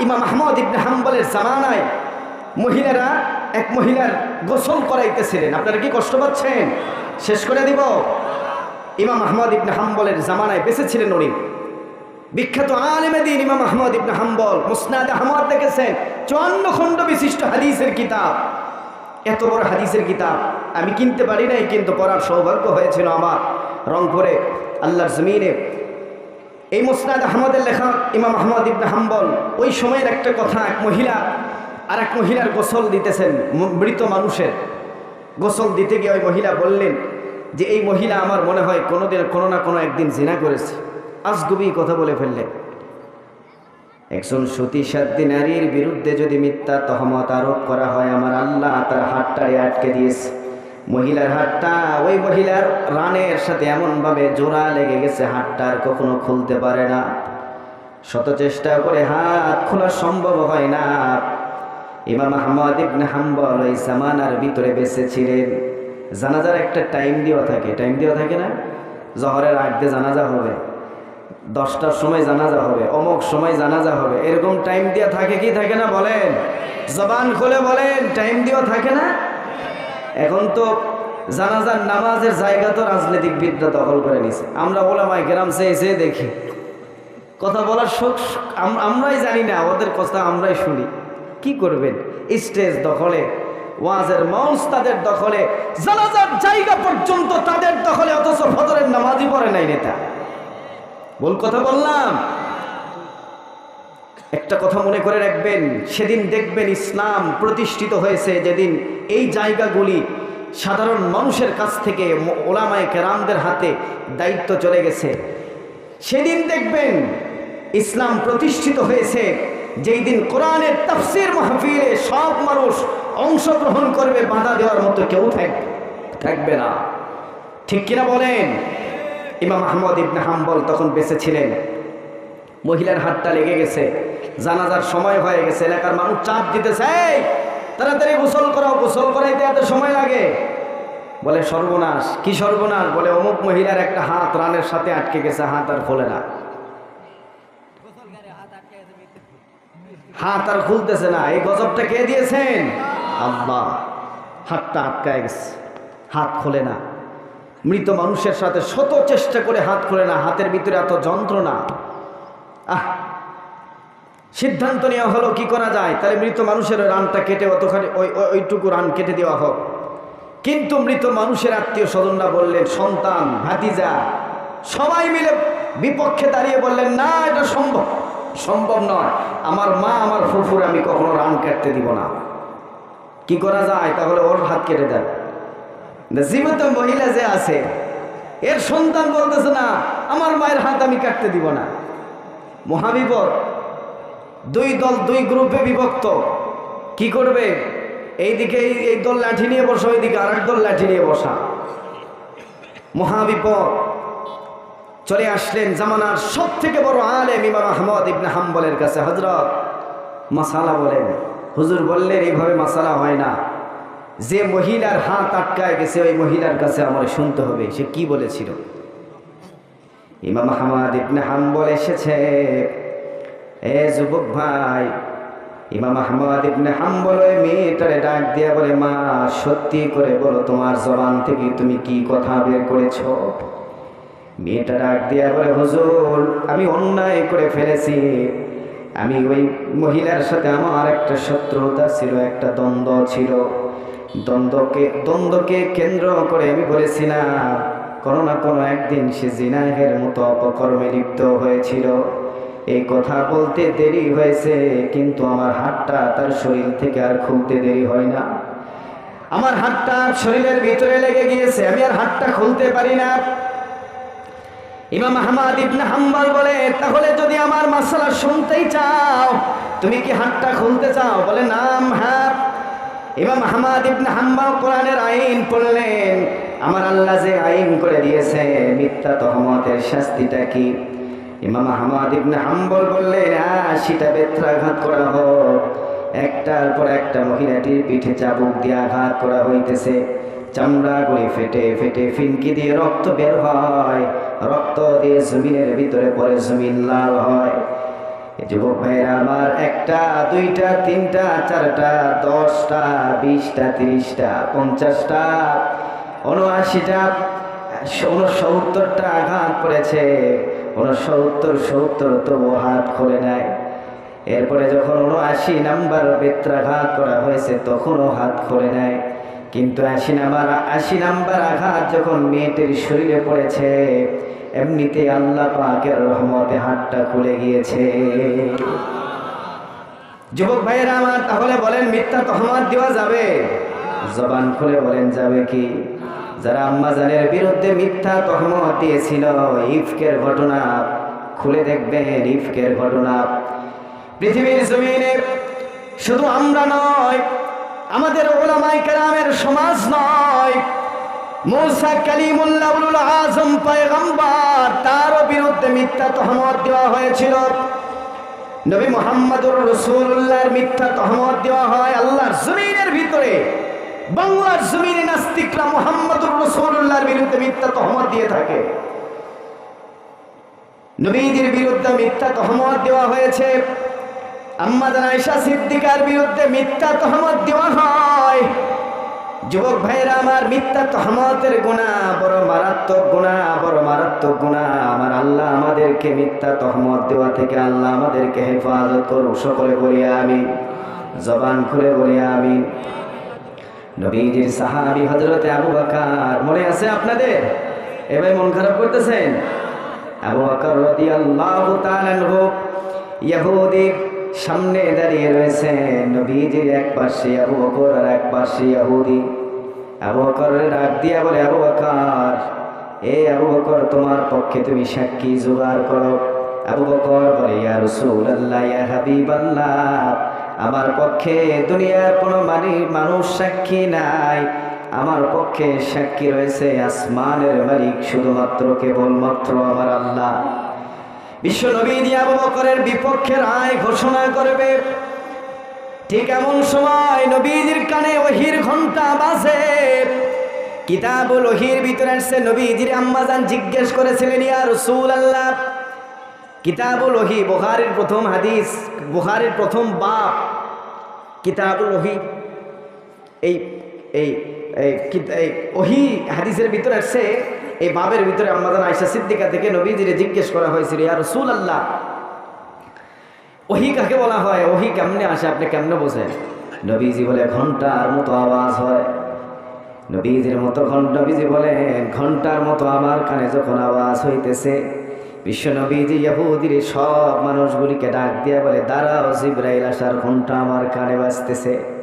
ইমাম আহমদ ইবনে হাম্বলের জামানায় মহিলারা এক মহিলার গোসল করাইতেছিলেন। আপনারা কি কষ্ট পাচ্ছেন? শেষ করে দিব। ইমাম আহমদ ইবনে হাম্বলের জামানায় বেঁচেছিলেন উনি। বিখ্যাত আলেমে দিন ইমাম আহমদ ইবনে হাম্বল, মুসনাদ আহমদ দেখেছেন। চুয়ান্ন খণ্ড বিশিষ্ট হাদিসের কিতাব। এত বড় হাদিসের কিতাব আমি কিনতে পারি নাই, কিন্তু পড়ার সৌভাগ্য হয়েছিল আমার রংপুরে। আল্লাহর জমিনে এই মুসনাদ আহমদের লেখা ইমাম আহমদ ইবনে হাম্বল, ওই সময়ের একটা কথা, এক মহিলা আর এক মহিলার গোসল দিতেছেন মৃত মানুষের গোসল দিতে গিয়ে ওই মহিলা বললেন যে, এই মহিলা আমার মনে হয় কোনোদিন, কোনো না কোনো একদিন জেনা করেছে। আজগুবি কথা বলে ফেললেন। একজন সতী নারীর বিরুদ্ধে যদি মিথ্যা তহমত আরোপ করা হয়, আমার আল্লাহ তার হাতটায় আটকে দিয়েছে। মহিলার হাতটা ওই মহিলার রানের সাথে এমনভাবে জোড়া লেগে গেছে, হাতটা আর কখনো খুলতে পারে না। শত চেষ্টা করে হাত খোলা সম্ভব হয় না। ইমাম আহমদ ইবনে হাম্বল ওই জামানার ভিতরে বেঁচে ছিলেন। জানাজার একটা টাইম দেওয়া থাকে। টাইম দেওয়া থাকে না? জহরের আগে জানাজা হবে। দশটার সময় জানাজা হবে। অমুক সময় জানাজা হবে। এরকম টাইম দেওয়া থাকে কি থাকে না বলেন? জবান খুলে বলেন, টাইম দেওয়া থাকে না? এখন তো জানাজার নামাজের জায়গা তো রাজনৈতিক বিদ্যা দখল করে নিছে। আমরা ওলামাই গ্রাম চেয়ে দেখি। কথা বলার শোক, আম- আমরাই জানি না, ওদের কথা আমরাই শুনি। কি করবেন? স্টেজ দখলে, ওয়াজের মঞ্চ তাদের দখলে, জানাজার জায়গা পর্যন্ত তাদের দখলে, অথচ ফজরের নামাজই পড়ে নাই নেতা। ভুল কথা বললাম। একটা কথা মনে করে রাখবেন, সেদিন দেখবেন ইসলাম প্রতিষ্ঠিত হয়েছে যেদিন এই জায়গাগুলি সাধারণ মানুষের কাছ থেকে ওলামায়ে কেরামদের হাতে দায়িত্ব চলে গেছে। সেদিন দেখবেন ইসলাম প্রতিষ্ঠিত হয়েছে, যেই দিন কোরআনের তাফসির মাহফিলে সব মানুষ অংশগ্রহণ করবে, বাধা দেওয়ার মতো কেউ থাকবে থাকবে না। ঠিক কিনা বলেন? ইমাম আহমদ ইবনে হাম্বল তখন বেঁচে ছিলেন। মহিলার হাতটা লেগে গেছে। জানাজার সময় হয়ে গেছে এলাকার মানুষ চাপ দিতেছে "এই, তাড়াতাড়ি গোসল করাও গোসল করাইতে এত সময় লাগে? বলে সর্বনাশ কি সর্বনাশ? বলে অমুক মহিলার একটা হাত রানের সাথে আটকে গেছে হাত আর খোলে না। হাত আর খুলতেছে না এই গজবটা কে দিয়েছেন? আল্লাহ হাতটা আটকায় গেছে হাত খোলে না। মৃত মানুষের সাথে শত চেষ্টা করে হাত খোলে না হাতের ভিতরে এত যন্ত্রণা। আহ সিদ্ধান্ত নেওয়া হলো, কি করা যায়? তাহলে মৃত মানুষের রানটা কেটে অতখানি ওই, ওই- ওইটুকু রান কেটে দেওয়া হোক। কিন্তু মৃত মানুষের আত্মীয় স্বজনরা বললেন, সন্তান, ভাতিজা, সবাই মিলে বিপক্ষে দাঁড়িয়ে বললেন, না, এটা সম্ভব সম্ভব নয়। আমার মা, আমার ফুফুর আমি কখনো রান কাটতে দিব না। কি করা যায়? তাহলে ওর হাত কেটে দেন। জীবিত মহিলা যে আছে, এর সন্তান বলতেছে, না, আমার মায়ের হাত আমি কাটতে দিব না। মহাবিপদ। দুই দল, দুই গ্রুপে বিভক্ত। কি করবে? এইদিকে এই দল লাঠি নিয়ে বসা, ওইদিকে আর দল লাঠি নিয়ে বসা। মহাবিপদ চলে আসলেন জামানার সব থেকে বড় আলেম ইমাম আহমদ ইবনে হাম্বলের কাছে। হজরত মাসালা বলেন, হুজুর বললেন, এইভাবে মাসালা হয় না। যে মহিলার হাত আটকায় গেছে, ওই মহিলার কাছে আমার শুনতে হবে। সে কি বলেছিল? ইমাম আহমদ ইবনে হাম্বল এসেছে। এ যুবক ভাই, ইমাম আহমদ ইবনে হাম্বল ওই মেয়েটারে ডাক দিয়া বলে, মা, সত্যি করে বলো, তোমার জবান থেকে তুমি কি কথা বের করেছ? মেয়েটা ডাক দিয়া বলে, হুজুর, আমি অন্যায় করে ফেলেছি। আমি ওই মহিলার সাথে আমার একটা শত্রুতা ছিল, একটা দ্বন্দ্ব ছিল। দ্বন্দ্বকে দ্বন্দ্বকে কেন্দ্র করে আমি বলেছিলাম, কোনো না কোনো একদিন সে জিনাহের মতো অপকর্মে লিপ্ত হয়েছিল। এই কথা বলতে দেরি হয়েছে, কিন্তু আমার হাতটা তার শরীর থেকে আর খুলতে দেরি হয় না। আমার হাতটা শরীরের ভিতরে লেগে গিয়েছে, আমি আর হাতটা খুলতে পারি না। ইমাম আহমদ ইবনে হাম্বল বলে, তাহলে যদি আমার মাসালা শুনতেই চাও, তুমি কি হাতটা খুলতে চাও? বলে, নাম হ্যাঁ ইমাম আহমদ ইবনে হাম্বল কোরআনের আইন পড়লেন, আমার আল্লাহ যে আইন করে দিয়েছে, মিথ্যা তহমতের শাস্তিটা কি? ইমাম আহমদ ইবনে হাম্বল বললেন আশিটা বেত্রাঘাত করা হোক। একটার পর একটা মহিলাটির পিঠে চাবুক দিয়ে আঘাত করা হইতেছে। চামড়া গুলি ফেটে ফেটে ফিনকি দিয়ে রক্ত বের হয়। রক্ত দিয়ে জমিনের ভিতরে পরে জমিন লাল হয়। যুবক ভাইরা আমার একটা, দুইটা, তিনটা, চারটা, দশটা, বিশটা, তিরিশটা, পঞ্চাশটা, উনআশিটা উনসত্তরটা আঘাত করেছে। উনসত্তর সত্তর সত্তর তবু হাত খুলে নেয়। এরপরে যখন উনআশি নাম্বার বেত্রাঘাত করা হয়েছে, তখনও হাত খুলে নেয়। কিন্তু আশি নাম্বার আশি নাম্বার আঘাত যখন মেয়েটির শরীরে পড়েছে এমনিতে আল্লাহ পাকের রহমতে হাতটা খুলে গিয়েছে। যুবক ভাইয়েরা আমার, তাহলে বলেন মিথ্যা তহমত দেওয়া যাবে? জবান খুলে বলেন, যাবে কি? যারা আম্মাজানের বিরুদ্ধে মিথ্যা তহমত দিয়েছিল ইফকের ঘটনা, খুলে দেখবেন ইফকের ঘটনা। পৃথিবীর জমিনে শুধু আমরা নয়, আমাদের ওলামাই কেরামের সমাজ নয়, মৌসা কালিমুল্লাহ উলুল আজম পয়গম্বর তারও বিরুদ্ধে মিথ্যা তহমত দেওয়া হয়েছিল। নবী মোহাম্মদুর রসুল্লাহর মিথ্যা তহমত দেওয়া হয় আল্লাহর ভিতরে বাংলার জমিনে নাস্তিকরা মোহাম্মদুর রসুল্লাহর বিরুদ্ধে মিথ্যা তহমত দিয়ে থাকে। নবীদের বিরুদ্ধে মিথ্যা তহমত দেওয়া হয়েছে। আম্মা জানাইশা সিদ্দিকার বিরুদ্ধে মিথ্যা তহমত দেওয়া হয়। যুবক ভাইরা আমার মিথ্যা তহমতের গুণা বড় মারাত্মক গুণা, বড় মারাত্মক গুণা। আমার আল্লাহ আমাদেরকে মিথ্যা তহমত দেওয়া থেকে আল্লাহ আমাদেরকে হেফাজত করুক। সকলে বলি আমি জবান খুলে বলি আমি নবীজির সাহাবি হজরতে আবু বাকার, মনে আছে আপনাদের? এবার মন খারাপ করতেছেন? আবু বাকর রাদিয়াল্লাহু তাআলা আনহু ইহুদির সামনে দাঁড়িয়ে রয়েছে। নবীজির এক পাশে আবু বকর আর এক পাশে ইহুদি। আবু বকরের ডাক দিয়া বলে, আবু বকর, এ আবু বকর, তোমার পক্ষে তুমি সাক্ষী জোগাড় করো। আবু বকর বলে, ইয়া রাসূলুল্লাহ, ইয়া হাবিবাল্লাহ। আমার পক্ষে দুনিয়ার কোনো মানে মানুষ সাক্ষী নাই। আমার পক্ষে সাক্ষী রয়েছে আসমানের মালিক, শুধুমাত্র কেবলমাত্র আমার আল্লাহ। বিশ্ব নবী আবু বকরের বিপক্ষে রায় ঘোষণা করবে, ঠিক এমন সময় নবীজির কানে ওহির ঘণ্টা বাজে। কিতাবুল ওহির ভিতরে আসছে, নবীজির আম্মাজান জিজ্ঞেস করেছিলেন, ইয়া রসুল আল্লাহ কিতাবুল ওহি, বুখারীর প্রথম হাদিস, বুখারীর প্রথম বাপ। কিতাবুল ওহি, এই এই এই ওহি হাদিসের ভিতরে আসছে, এই বাবের ভিতরে আমাদের আয়সা সিদ্দিকা থেকে নবীজিরে জিজ্ঞেস করা হয়েছিল, ইয়া রসুল আল্লাহ ওহি কাকে বলা হয়? ওহি কেমনে আসে? আপনি কেমনে বোঝেন? নবীজি বলে, ঘণ্টার মতো আওয়াজ হয়। নবীজির মতো ঘণ্টা, নবীজি বলেন ঘণ্টার মতো আমার কানে যখন আওয়াজ হইতেছে বিশ্ব নবীজি ইয়াহুদির সব মানুষগুলিকে ডাক দিয়া বলে, দাঁড়াও, জিব্রাইল আসার ঘণ্টা আমার কানে বাজতেছে।